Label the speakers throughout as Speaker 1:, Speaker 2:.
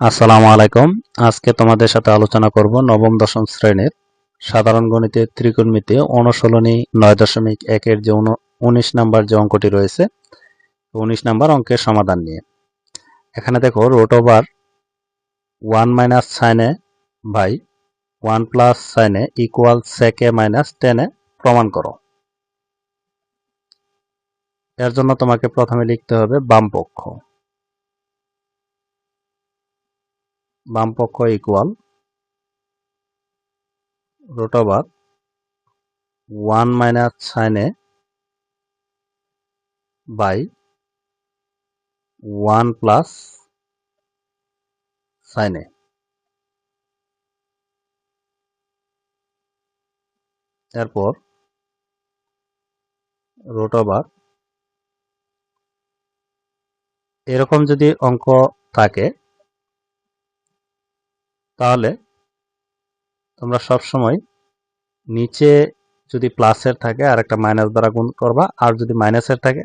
Speaker 1: আসসালামু আলাইকুম। আজকে তোমাদের সাথে আলোচনা করব নবম, দশম শ্রেণির সাধারণ গণিতে ত্রিকোণমিতি অনুশীলনী নয় দশমিক একের যে উনিশ নাম্বার যে অঙ্কটি রয়েছে, উনিশ নাম্বার অঙ্কের সমাধান নিয়ে। এখানে দেখো root over one minus sine A by one plus sine A equal sec A minus tan A প্রমাণ করো। এর জন্য তোমাকে প্রথমে লিখতে হবে বাম পক্ষ বাম পক্ষ equal root over one minus sine A by one plus sine A এরপর রুট ওভার এরকম যদি অঙ্ক থাকে তাহলে তোমরা সব সময় নিচে যদি প্লাসের থাকে আর একটা মাইনাস দ্বারা গুণ করবা, আর যদি মাইনাসের থাকে,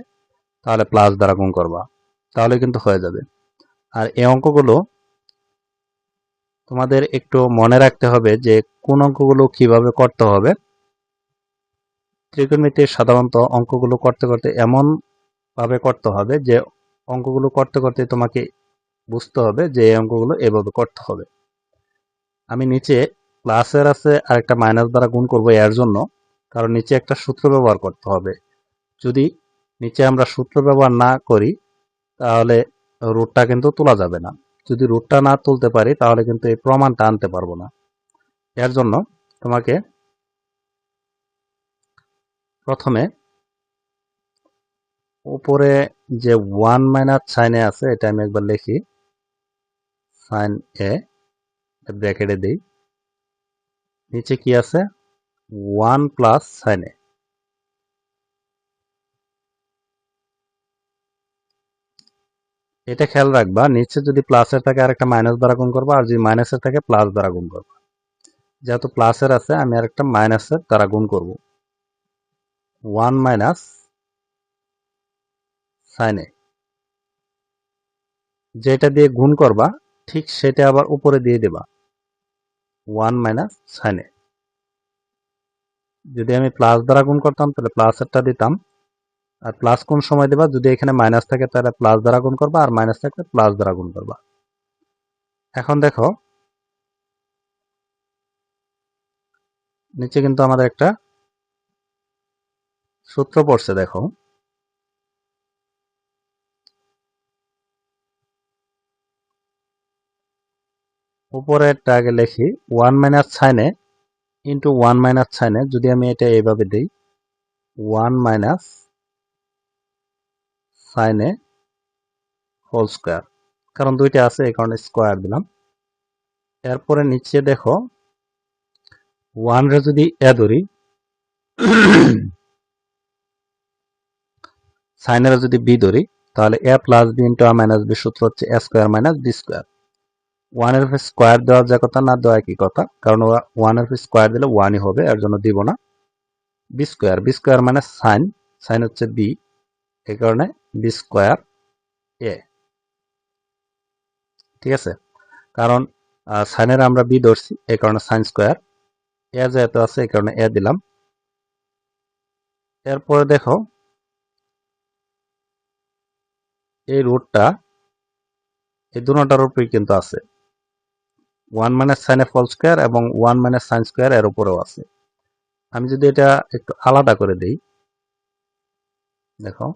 Speaker 1: তাহলে প্লাস দ্বারা গুণ করবা। তাহলে কিন্তু হয়ে যাবে। আর এই অঙ্কগুলো তোমাদের একটু মনে রাখতে হবে যে কোন অঙ্কগুলো কীভাবে করতে হবে। ত্রিকোণমিতির সাধারণত অঙ্কগুলো করতে করতে এমন ভাবে করতে হবে যে অঙ্কগুলো করতে করতে তোমাকে বুঝতে হবে যে এই অঙ্কগুলো এভাবে করতে হবে। আমি নিচে প্লাসের আছে আর একটা মাইনাস দ্বারা গুণ করব এর জন্য, কারণ নিচে একটা সূত্র ব্যবহার করতে হবে। যদি নিচে আমরা সূত্র ব্যবহার না করি, তাহলে রুটটা কিন্তু তোলা যাবে না। যদি রুটটা না তুলতে পারি, তাহলে কিন্তু এই প্রমাণটা আনতে পারব না। এর জন্য তোমাকে প্রথমে উপরে যে ওয়ান মাইনাস সাইনে আছে, এটা আমি একবার লিখি সাইন এ ব্র্যাকেটে দিই। নিচে কি আছে? ওয়ান প্লাস সাইনে এটা খেয়াল রাখবা, নিচে যদি প্লাসের থাকে আর একটা মাইনাস দ্বারা গুণ করবা, আর যদি মাইনাসের থাকে প্লাস দ্বারা গুণ করবা। যেহেতু প্লাসের আছে, আমি আর একটা মাইনাসের দ্বারা গুণ করব। ওয়ান মাইনাস সাইনে যেটা দিয়ে গুণ করবা, ঠিক সেটা আবার উপরে দিয়ে দেবা। ওয়ান মাইনাস সাইনে যদি আমি প্লাস দ্বারা গুণ করতাম, তাহলে প্লাসেরটা দিতাম। আর প্লাস কোন সময় দেবা? যদি এখানে মাইনাস থাকে, তাহলে প্লাস দ্বারা গুণ করবা, আর মাইনাস থাকলে প্লাস দ্বারা গুণ করবা। এখন দেখো, নিচে কিন্তু আমাদের একটা সূত্র পড়ছে, দেখো। উপরেরটা আগে লিখি one minus sine A into one minus sine A যদি আমি এটা এইভাবে দিই one minus sine A whole square কারণ দুইটা আছে, এই কারণে স্কোয়ার দিলাম। এরপরে নিচে দেখো ওয়ানরে যদি এ ধরি সাইনের যদি বি ধরি, তাহলে A plus B into minus B সূত্র হচ্ছে A square minus B square ওয়ানের স্কোয়ার দেওয়ার যে কথা, না দেওয়া কি কথা? কারণ ওয়ানের স্কোয়ার দিলে ওয়ানই হবে, এর জন্য দিব না। বি স্কোয়ার বি স্কোয়ার মানে সাইন সাইন হচ্ছে বি এই কারণে বি স্কোয়ার এ ঠিক আছে? কারণ সাইনের আমরা বি ধরছি, এই কারণে সাইন স্কোয়ার এ যেহেতু আছে, এই কারণে এ দিলাম। এরপরে দেখো, এই রুটটা এই দুটার উপরেই কিন্তু আছে। One minus F whole square এবং ওয়ান মাইনাস সাইন স্কোয়ার এর উপরেও আছে। আমি যদি এটা একটু আলাদা করে দিই, দেখো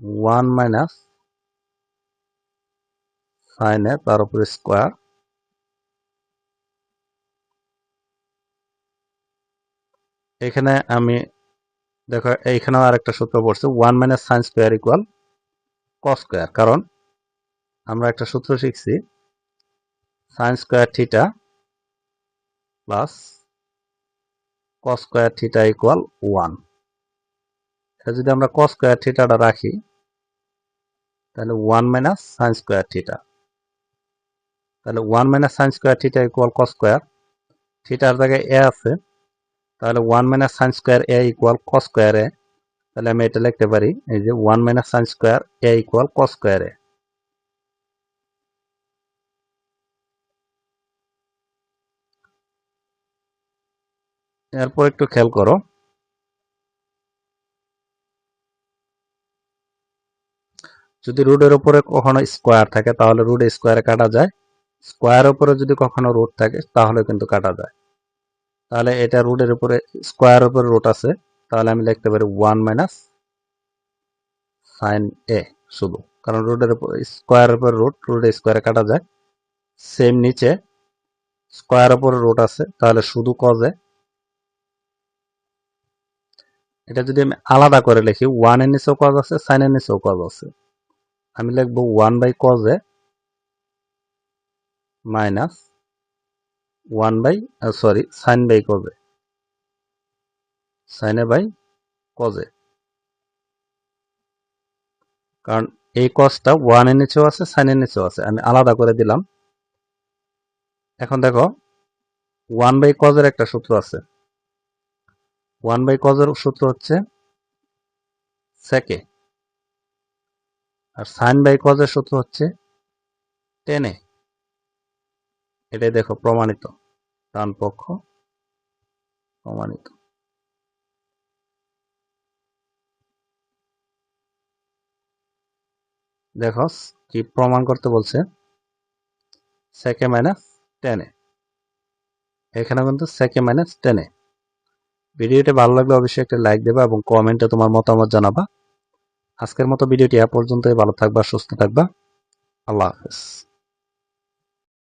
Speaker 1: ওয়ান মাইনাস সাইন এ তার উপরে স্কোয়ার এখানে আমি, দেখো, এইখানেও আরেকটা সূত্র পড়ছে one minus sine square equal cos square কারণ আমরা একটা সূত্র শিখছি sine square theta plus cos square theta equal one যদি আমরা কস স্কোয়ার থিটাটা রাখি, তাহলে one minus sine square theta. তাহলে one minus sine square theta equal cos square. থিটার জায়গায় এ আছে, তাহলে one minus sine square A equal cos square A তাহলে আমি এটা লিখতে পারি, এই যে one minus sine square A equal cos square A এরপর একটু খেয়াল করো। যদি রুটের উপরে কখনো স্কোয়ার থাকে, তাহলে রুট স্কোয়ারে কাটা যায়। স্কোয়ার উপরে যদি কখনো রুট থাকে, তাহলে কিন্তু কাটা যায়। তাহলে এটা রুটের উপরে স্কোয়ার উপরে রুট আছে। তাহলে আমি লিখতে পারি ওয়ান মাইনাস সাইন এ শুধু। কারণ রুটের উপর স্কোয়ার উপরে রুট রুটে স্কোয়ারে কাটা যায়। সেম নিচে স্কোয়ার উপরে রুট আছে। তাহলে শুধু কজে এটা যদি আমি আলাদা করে লিখি ওয়ানের নিচেও কজ আছে সাইন এর নিচেও কজ আছে। আমি লিখব one by cos A minus one by sorry sine by cos A sine A by cos A কারণ এই কজটা ওয়ানের নিচেও আছে সাইন এর নিচেও আছে। আমি আলাদা করে দিলাম। এখন দেখো ওয়ান বাই কজের একটা সূত্র আছে। ওয়ান বাই কজের সূত্র হচ্ছে সেকে। আর সাইন বাই কজের সূত্র হচ্ছে টেনে। এটাই দেখো প্রমাণিত, ডান পক্ষ প্রমাণিত। দেখো কি প্রমাণ করতে বলছে? সেকে মাইনাস টেনে। এখানে কিন্তু সেকে মাইনাস টেনে। ভিডিওটি ভালো লাগলে অবশ্যই একটা লাইক দেবা এবং কমেন্টে তোমার মতামত জানাবা। আজকের মতো ভিডিওটি এ পর্যন্তই। ভালো থাকবা, সুস্থ থাকবা। আল্লাহ হাফেজ।